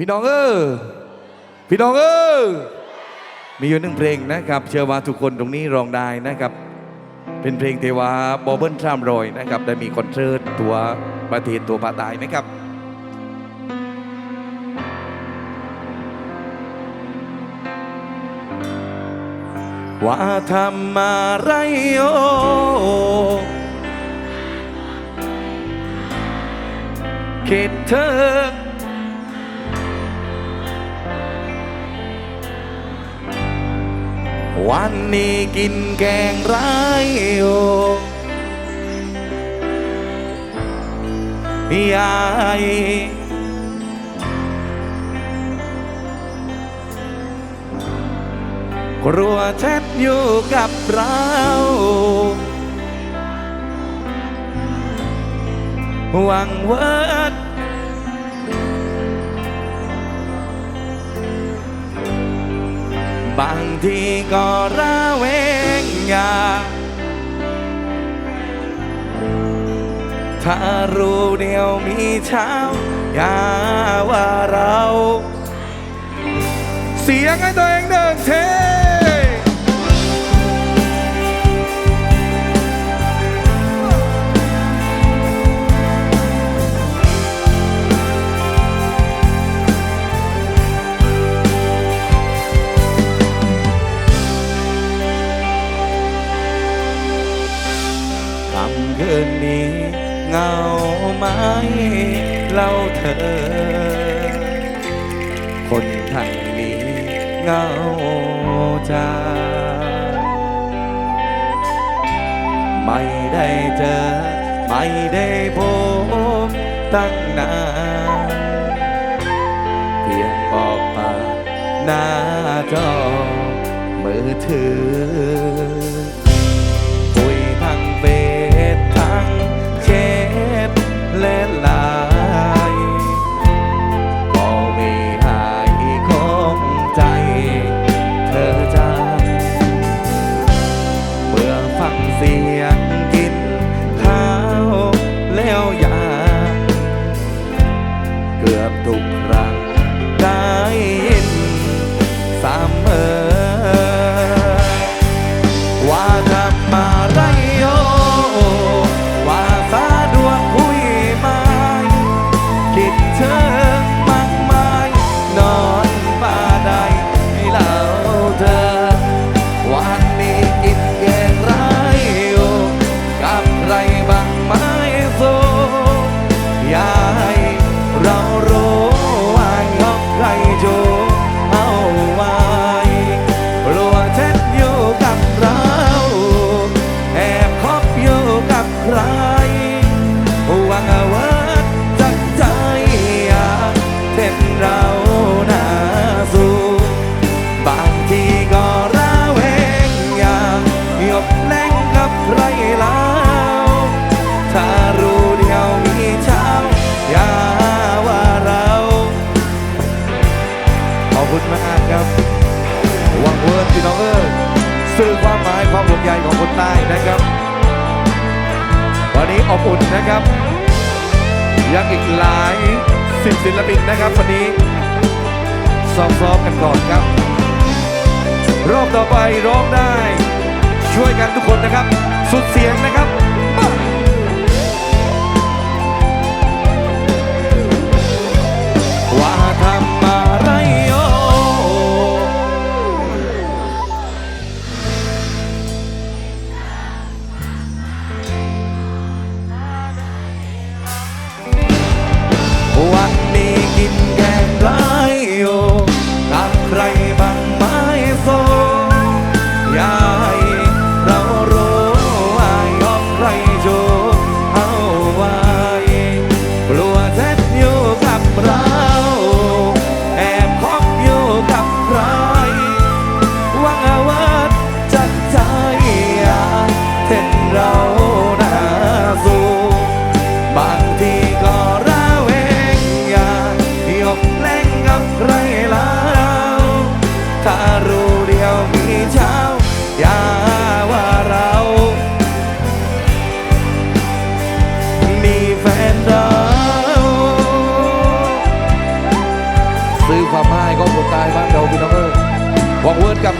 พี่น้องเออพี่น้องเออมีอยู่หนึ่งเพลงนะครับ เชื่อว่าทุกคนตรงนี้ร้องได้นะครับ เป็นเพลงเทวาบอเบิลทรามรอยนะครับ ได้มีคอนเสิร์ตตัวประเทศตัวภาคใต้นะครับว่าทำอะไรโอคิดเธอ วันนี้กินแกงไรโอยายกลัวแชทอยู่กับเราหวังเวิ ก็ระเวงอยากถ้ารู้เดียวมีเช้าอย่าว่าเรา เสียงให้ตัวเองเดินเท คำคืนนี้เงาไหมเล่าเธอ คนทางนี้เงาจาไม่ได้เจอ ไม่ได้พบตั้งนานเพียงบอกผ่านหน้าจอมือถือ กือบทุกครั้งได้ยินสามเออ ก็ระแวงอยากหยบแล้งกับใครแล้วถ้ารู้เดียวมีเช้าอย่าว่าเราขอบคุณมากครับหวังเวิร์ดพี่น้องเอ้ยสื่อความหมายความห่วงใยของคนใต้นะครับวันนี้อบอุ่นนะครับ ยังอีกหลายสิบศิลปินนะครับวันนี้ซ้อมๆกันก่อนครับ ต่อไปร้องได้ ช่วยกันทุกคนนะครับ สุดเสียงนะครับาวมีเช้าอย่าว่าเรา มีแฟนเราซื้อความหมายก็หมดตายบ้านเราพี่น้องเอ้ยวังเวิร์ดกับ